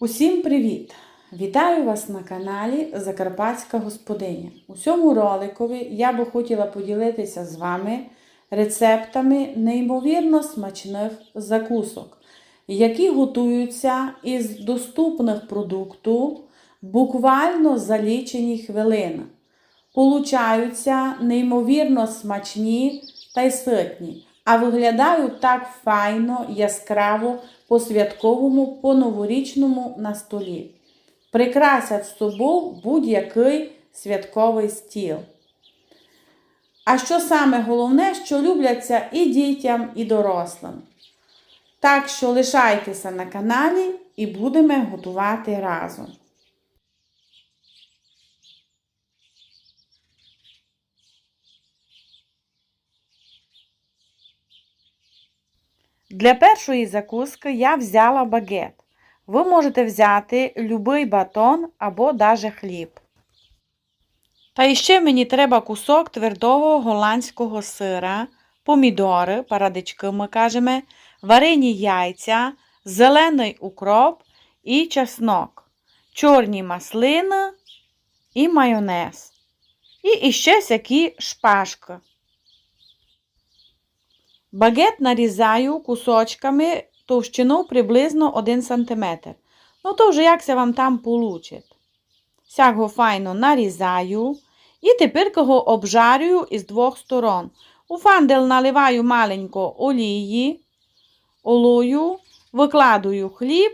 Усім привіт! Вітаю вас на каналі Закарпатська Господиня. У цьому роликові я би хотіла поділитися з вами рецептами неймовірно смачних закусок, які готуються із доступних продуктів буквально за лічені хвилини. Получаються неймовірно смачні та й ситні, а виглядають так файно, яскраво по святковому, по новорічному на столі. Прикрасять з собою будь-який святковий стіл. А що саме головне, що любляться і дітям, і дорослим. Так що лишайтеся на каналі і будемо готувати разом. Для першої закуски я взяла багет. Ви можете взяти любий батон або даже хліб. Та іще мені треба кусок твердого голландського сира, помідори, парадички ми кажемо, варені яйця, зелений укроп і чеснок, чорні маслини і майонез. І іще сякі шпажки. Багет нарізаю кусочками товщину приблизно 1 см. Ну, то вже як це вам там получить. Сяго файно нарізаю і тепер його обжарюю із двох сторон. У фандел наливаю маленько олії, олою, викладую хліб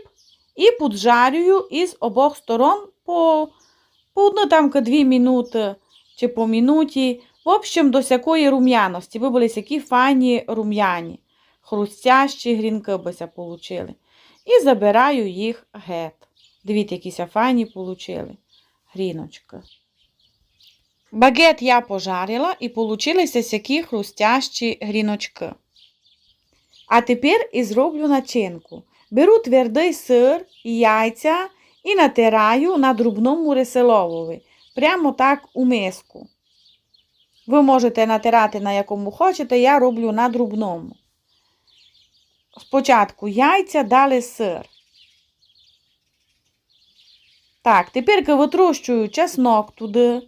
і поджарюю із обох сторон по, по одну там 2 минути чи по минуті. В общем, до сякої рум'яності. Ви були сякі файні рум'яні, хрустящі грінки бися получили. І забираю їх гет. Дивіться, які ся файні получили. Гріночки. Багет я пожарила і получилися сякі хрустящі гріночки. А тепер і зроблю начинку. Беру твердий сир, яйця і натираю на друбному реселовові. Прямо так у миску. Ви можете натирати на якому хочете, я роблю на друбному. Спочатку яйця, далі сир. Так, тепер витрощую чеснок туди,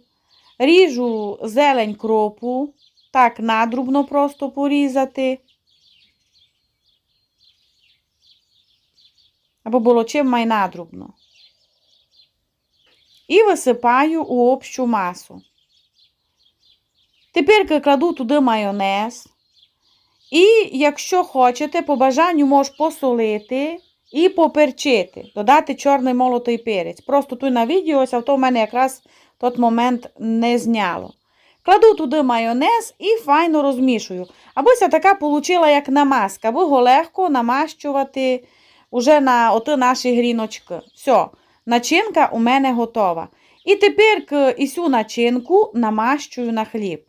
ріжу зелень кропу, так надрубно просто порізати. Або було чим май надрубно. І висипаю у общу масу. Тепер кладу туди майонез. І, якщо хочете, по бажанню можеш посолити і поперчити, додати чорний молотий перець. Просто тут на відео, а то в мене якраз той момент не зняло. Кладу туди майонез і файно розмішую. Абося така получила, як намазка, або його легко намащувати уже на оти наші гріночки. Все, начинка у мене готова. І тепер і цю начинку намащую на хліб.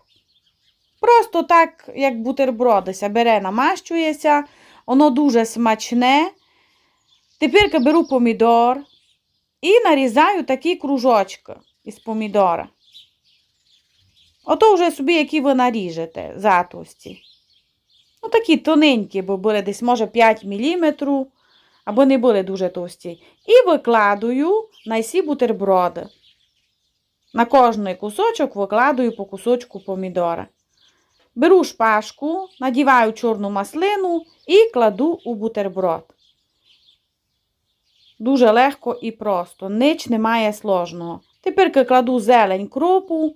Просто так, як бутербродися, бере, намащується, воно дуже смачне. Тепер беру помідор і нарізаю такі кружочки із помідора. Ото вже собі, які ви наріжете затовсті. Ну, такі тоненькі, бо були десь, може, 5 мм, або не були дуже товсті. І викладую на всі бутерброди. На кожний кусочок викладую по кусочку помідора. Беру шпажку, надіваю чорну маслину і кладу у бутерброд. Дуже легко і просто, нич немає сложного. Тепер кладу зелень кропу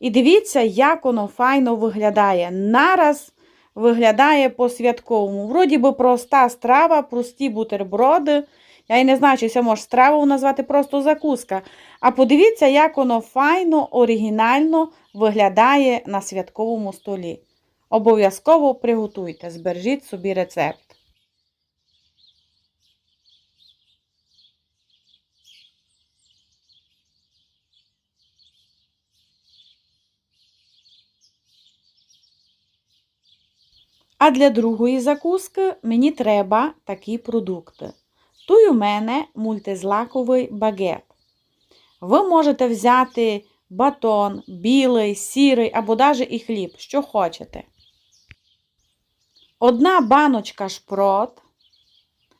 і дивіться, як воно файно виглядає. Нараз виглядає по-святковому. Вроді би проста страва, прості бутерброди. Я і не знаю, чи це може страву назвати просто закуска. А подивіться, як воно файно, оригінально виглядає на святковому столі. Обов'язково приготуйте, збережіть собі рецепт. А для другої закуски мені треба такі продукти. Тут у мене мультизлаковий багет. Ви можете взяти батон, білий, сірий або навіть і хліб, що хочете. Одна баночка шпрот,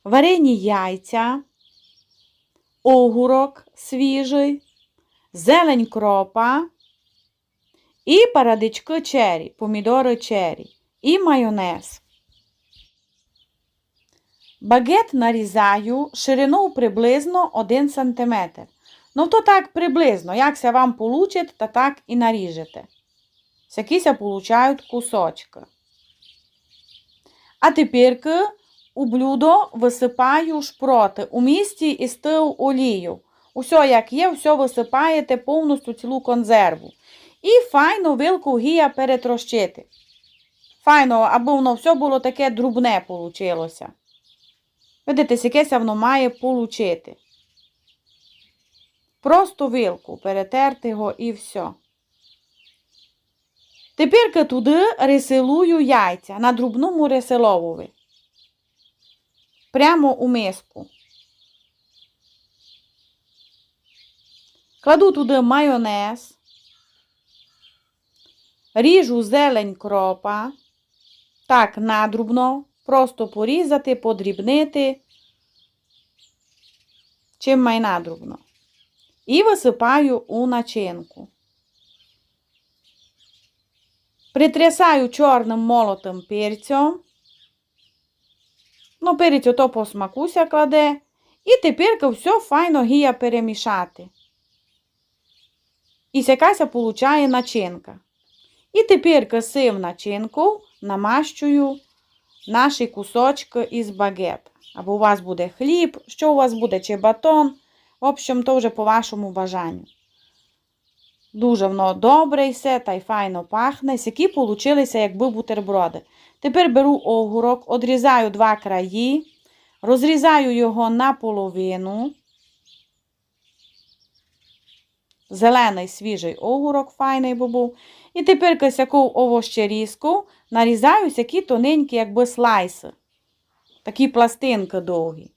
варені яйця, огурок свіжий, зелень кропа і парадички чері, помідори чері і майонез. Багет нарізаю шириною приблизно 1 см. Ну, то так приблизно, якся вам получить, та так і наріжете. Всякіся получають кусочки. А тепер у блюдо висипаю шпроти у місті і стив олію. Усе, як є, все висипаєте повністю цілу консерву. І файно вилку гія перетрощити. Файно, аби воно все було таке друбне получилося. Видите, якесь воно має получити. Просто вилку перетерти його і все. Тепер туди рисилую яйця на друбному рисиловові. Прямо у миску. Кладу туди майонез, ріжу зелень кропа, так надрубно, просто порізати, подрібнити, чим май надрубно. І висипаю у начинку. Притрясаю чорним молотим перцем. Ну, перець ото по смакуся кладе. І тепер все файно гія перемішати. І якась получає начинка. І тепер кисив начинку намащую наші кусочки із багета. Або у вас буде хліб, що у вас буде, чи батон. В общем, то вже по вашому бажанню. Дуже воно добре все, та й файно пахне. Сякі получилися, якби бутерброди. Тепер беру огурок, одрізаю два краї, розрізаю його на половину. Зелений свіжий огурок, файний був. І тепер косяку овощерізку нарізаю сякі тоненькі, якби слайси. Такі пластинки довгі.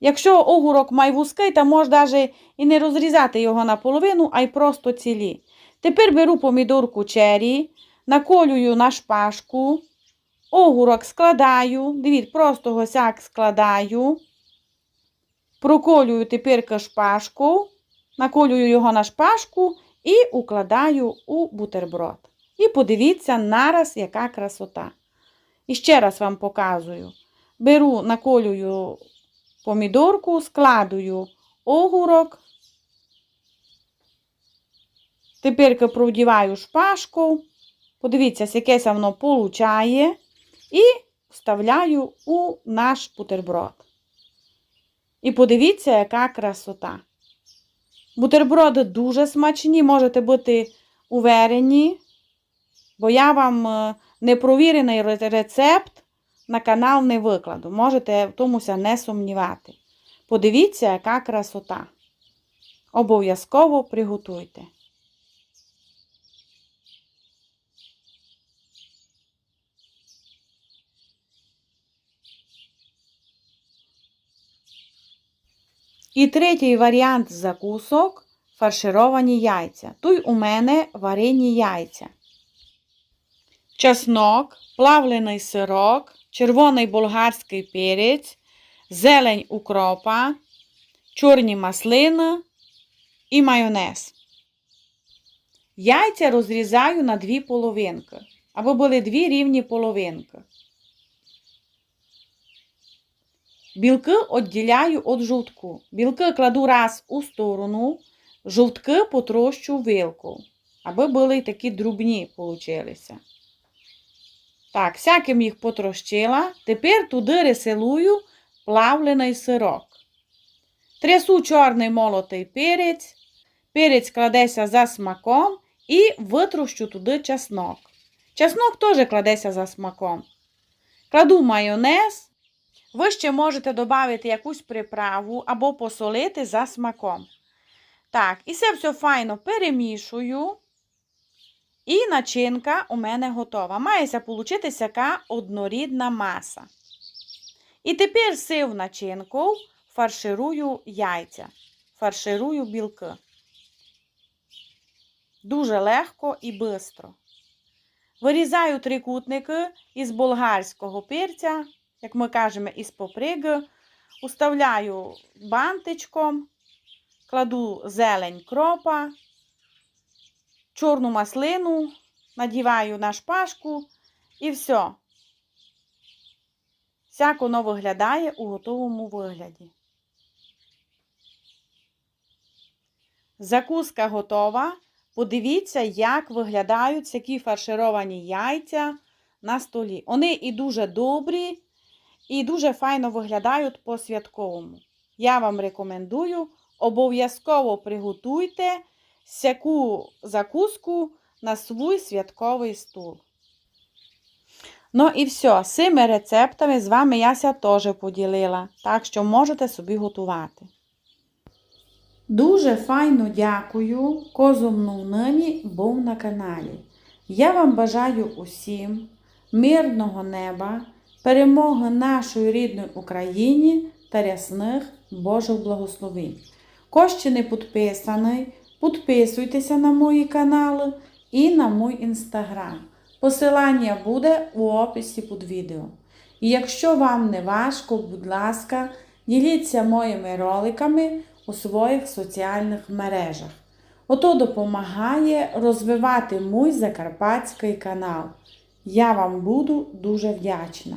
Якщо огурок має вузький, то можна навіть і не розрізати його наполовину, а й просто цілі. Тепер беру помідорку чері, наколюю на шпажку, огурок складаю, дивіться, просто госяк складаю, проколюю тепер шпажку, наколюю його на шпажку і укладаю у бутерброд. І подивіться нараз, яка красота. І ще раз вам показую. Беру, наколюю помідорку, складую огурок. Тепер продіваю шпажку. Подивіться, якесь воно получає. І вставляю у наш бутерброд. І подивіться, яка красота. Бутерброди дуже смачні, можете бути уверені, бо я вам е, непровірений рецепт на канал не викладу. Можете в томуся не сумнівати. Подивіться, яка красота. Обов'язково приготуйте. І третій варіант закусок фаршировані яйця. Тут у мене варені яйця. Чеснок, плавлений сирок, червоний болгарський перець, зелень укропа, чорні маслини і майонез. Яйця розрізаю на дві половинки, або були дві рівні половинки. Білки відділяю від жовтку. Білки кладу раз у сторону, жовтки потрощу вилку, аби були такі друбні получилися. Так, всяким їх потрощила. Тепер туди рисилую плавлений сирок. Трясу чорний молотий перець. Перець кладеться за смаком і витрощу туди чеснок. Чеснок теж кладеться за смаком. Кладу майонез. Ви ще можете додати якусь приправу або посолити за смаком. Так, і це все файно перемішую. І начинка у мене готова. Мається получитися яка однорідна маса. І тепер сив начинку фарширую яйця. Фарширую білки. Дуже легко і швидко. Вирізаю трикутники із болгарського перця, як ми кажемо, із поприги. Уставляю бантичком кладу зелень кропа, чорну маслину, надіваю на шпажку і все. Всяк воно виглядає у готовому вигляді. Закуска готова. Подивіться, як виглядають такі фаршировані яйця на столі. Вони і дуже добрі, і дуже файно виглядають по-святковому. Я вам рекомендую, обов'язково приготуйте сяку закуску на свій святковий стол. Ну і все, з цими рецептами з вами яся теж поділила, так що можете собі готувати. Дуже файно дякую, козумну нині був на каналі. Я вам бажаю усім мирного неба, перемоги нашої рідної Україні та рясних Божих благословень. Ще не підписаний, підписуйтеся на мої канали і на мій інстаграм. Посилання буде у описі під відео. І якщо вам не важко, будь ласка, діліться моїми роликами у своїх соціальних мережах. Ото допомагає розвивати мій закарпатський канал. Я вам буду дуже вдячна.